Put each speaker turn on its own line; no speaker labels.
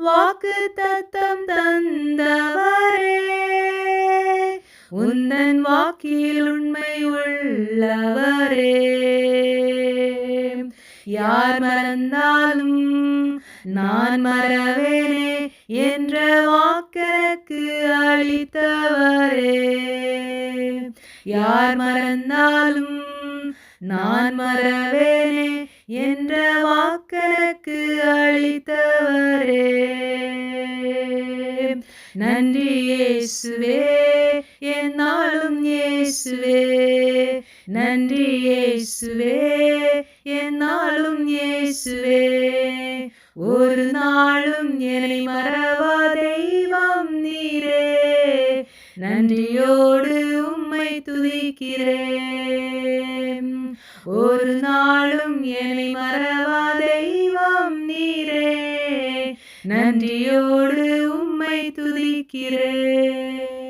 வாக்கு தத்தம் தந்தவரே. உந்தன் வாக்கில் உண்மை உள்ளவரே. யார் மறந்தாலும் நான் மறவேனே என்ற வாக்கனுக்கு அளித்தவரே. யார் மறந்தாலும் நான் மறவேனே என்ற எனக்கு அளித்தவரே. நன்றி இயேசுவே என்னாலும் இயேசுவே. நன்றி இயேசுவே என்னாலும் இயேசுவே. ஒரு நாளும் என்னை மறவா தெய்வம் நீரே. நன்றியோடு உம்மை துதிக்கிறேன். ஒரு நாளும் என்னை மறவா நன்றியோடு உம்மை துதிக்கிறேன்.